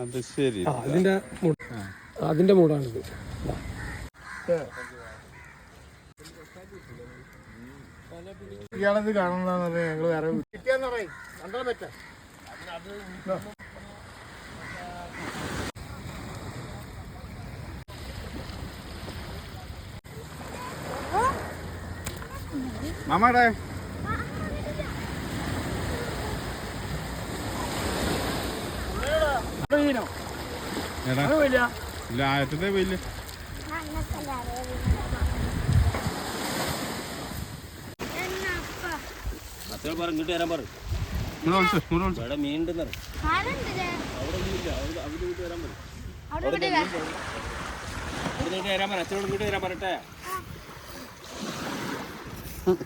അത് ശരി ആ അതിന്റെ മൂട് അതിന്റെ മൂടാണിത്. ഇയാളത് കാണുന്നതെന്ന് പറഞ്ഞാൽ ഞങ്ങൾ വേറെ കിട്ടിയാന്ന് പറയും. കണ്ടാ പറ്റാ മാമാടെ എടാ. ഇല്ല ആറ്റത്തെ പോയില്ല വരാൻ പറ. ഇവിടെ അവിടെ വരാൻ അവിടെ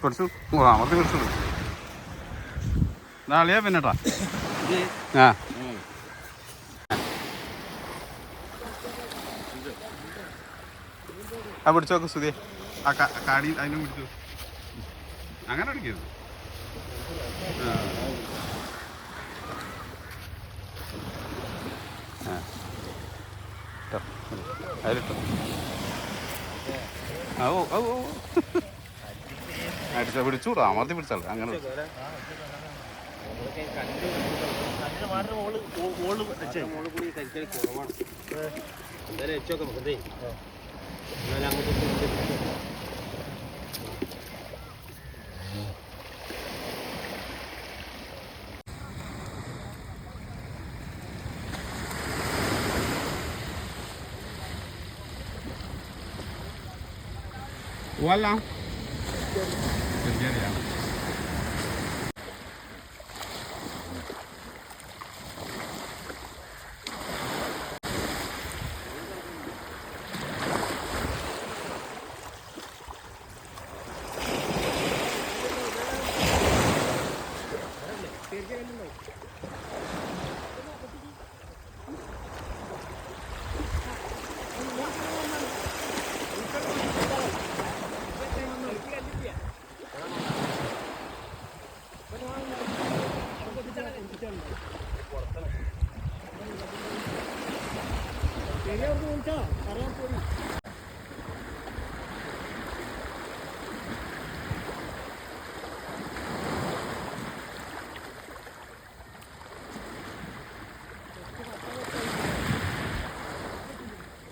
കുറച്ച് അമർത്തി കുറച്ച് നാളെയാ പിന്നെട്ടാ. ആ. ആ പിടിച്ചോക്ക് സുധിയെ. ആ കാടി അതിനും പിടിച്ചു അങ്ങനെ ഓ അടിച്ച പിടിച്ചൂടാ അമർത്തി പിടിച്ചാൽ അങ്ങനെ പിടിച്ചോ. കൂടി കുറവാണ് എന്തായാലും എന്നാലും അങ്ങോട്ട് ഇങ്ങോട്ട്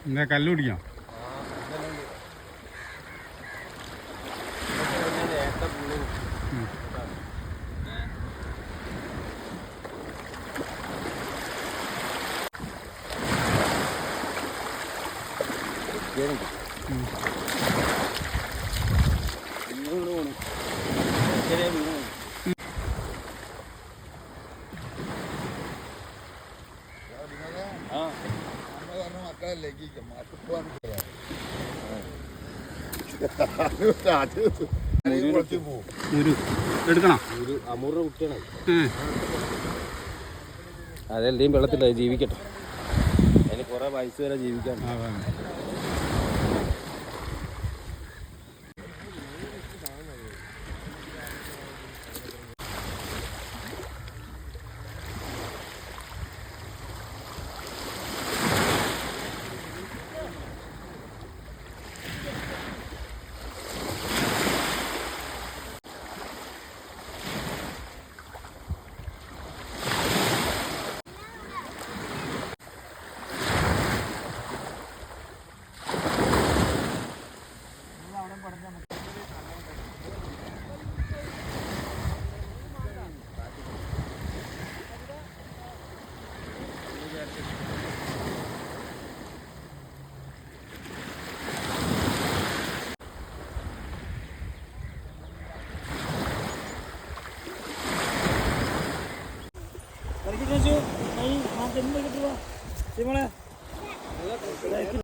എന്നാ കല്ല് പിടിക്കാം മീൻ ആ മക്കളല്ലേ ഒരു എടുക്കണം? ഒരു അമൂറ് കുട്ടിയാണ് ഏ. അതെല്ലാം വെള്ളത്തിലായി ജീവിക്കട്ടെ. അതിന് കുറെ വയസ്സ് വരെ ജീവിക്കാൻ. ആ, ആ. വാ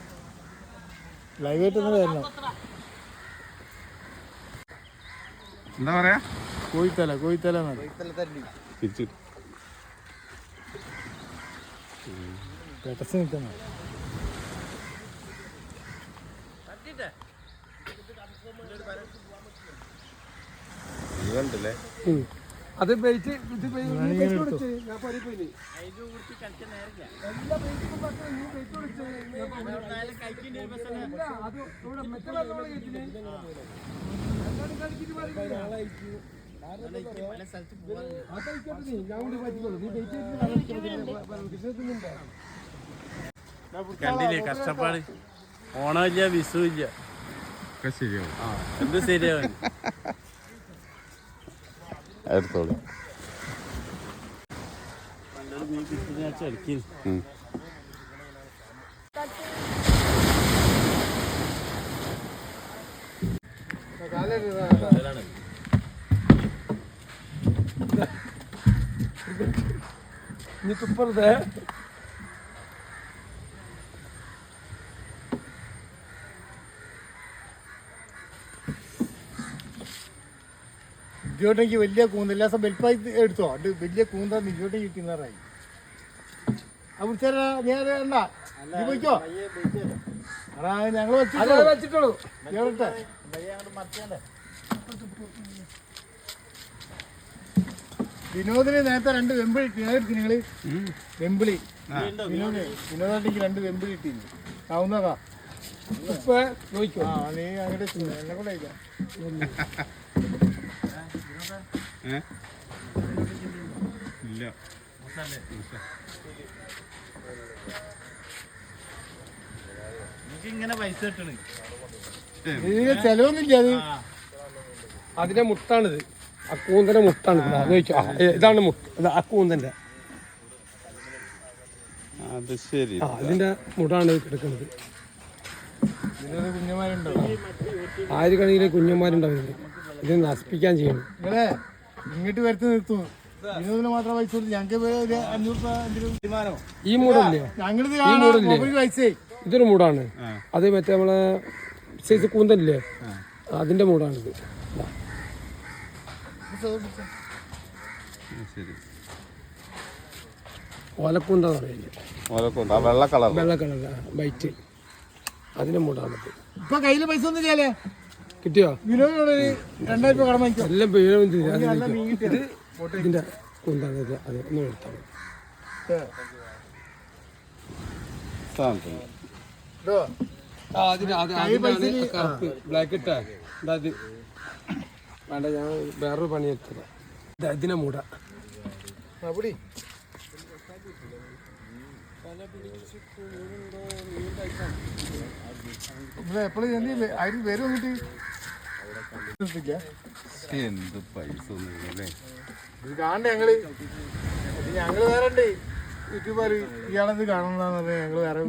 ലൈവായിട്ട് ഒന്ന് വരണം എന്താ പറയാ? കോഴിത്തല കോഴിത്തല പെട്ടസ് നിൽക്കുന്ന ഇതുണ്ടല്ലേ. അത് ബെൽറ്റ് ഇത് കൊടുത്ത്. ഞാൻ. ഇല്ല, കണ്ടില്ലേ? കഷ്ടപ്പാട്. ഓണമില്ല വിഷുവില്ല. ഒക്കെ ശരിയാവും. ആ എന്ത് ശരിയാവും? എടുത്തോളൂ. നീ തുപ്പരുതേ ഇങ്ങോട്ടേക്ക് വലിയ കൂന്ത എല്ലാ വലിപ്പായി എടുത്തോ. അത് വലിയ കൂന്ത ഇങ്ങോട്ടേക്ക് കിട്ടുന്നതായി ആ വിളിച്ചാ ഞാൻ എന്നാ നീ പോയിക്കോ. എടാ ഞങ്ങൾ വെച്ചിട്ടുള്ളൂ വിനോദിന് നേരത്തെ രണ്ട് വെമ്പിളി കിട്ടി നിങ്ങൾ. വെമ്പിളി. വിനോദ് വിനോദാട്ടിക്ക് രണ്ട് വെമ്പിളി കിട്ടിയില്ല ആവുന്നതാ. ഇപ്പൊ നോക്കിക്കോ ആ നീ അങ്ങോട്ട്. എന്നെ കൂടെ അയക്കാം? ഇല്ല. ഇങ്ങനെ പൈസ കിട്ടണ്. ഇതിന് ചെലവൊന്നുമില്ല അത്. അതിന്റെ മുട്ടാണിത്. ആ കൂന്തന്റെ അത് ഇതാണ് മുട്ട. ആ കൂന്തന്റെ. അത് ശരി. അതിന്റെ മുടാണ് കിടക്കുന്നത് വിനോദ കുഞ്ഞമാരുണ്ടോ? ആര് കണിയിലെ കുഞ്ഞന്മാരുണ്ടാവുന്നത് ഇത് നശിപ്പിക്കാൻ ചെയ്യണം. ഇങ്ങോട്ട് വരുത്തി നിർത്തും. വിനോദിന് മാത്രം പൈസ കൊടുത്തു ഞങ്ങൾക്ക് ഒരു അഞ്ഞൂറ് ഈ മൂടല്ലേ? ഞങ്ങളിത് പൈസ ഇതൊരു മൂടാണ്. അത് മറ്റേ നമ്മളെ സൈസ് കൂന്തല്ലേ അതിന്റെ മൂടാണിത് ഓലക്കൊണ്ട് ആ വെള്ള കളർ വെള്ള കളർ വൈറ്റ് അതിന്റെ മൂടാണിത് ഇപ്പൊ കയ്യിൽ പൈസ ഒന്നും ചെയ്യാലേ കിട്ടിയോ? വിനോദിനോട് ഒരു രണ്ടായിരം രൂപ കടം എല്ലാം ഇത് ഇതിന്റെ ഇത് അത് ഒന്ന് ബ്ലാക്ക് ഇട്ടാ. വേണ്ട ഞാൻ വേറൊരു പണി എടുത്തത്. ഇതിനെ മൂടാ. എപ്പോഴും അതിന് വരും കിട്ടി. എന്ത് പൈസ ഇത് കാണണ്ടേ ഞങ്ങൾ? ഞങ്ങൾ വേറെ ഉണ്ട്. യൂട്യൂബർ ഇയാളത് കാണുന്നതെന്ന് പറഞ്ഞാൽ ഞങ്ങൾ വേറെ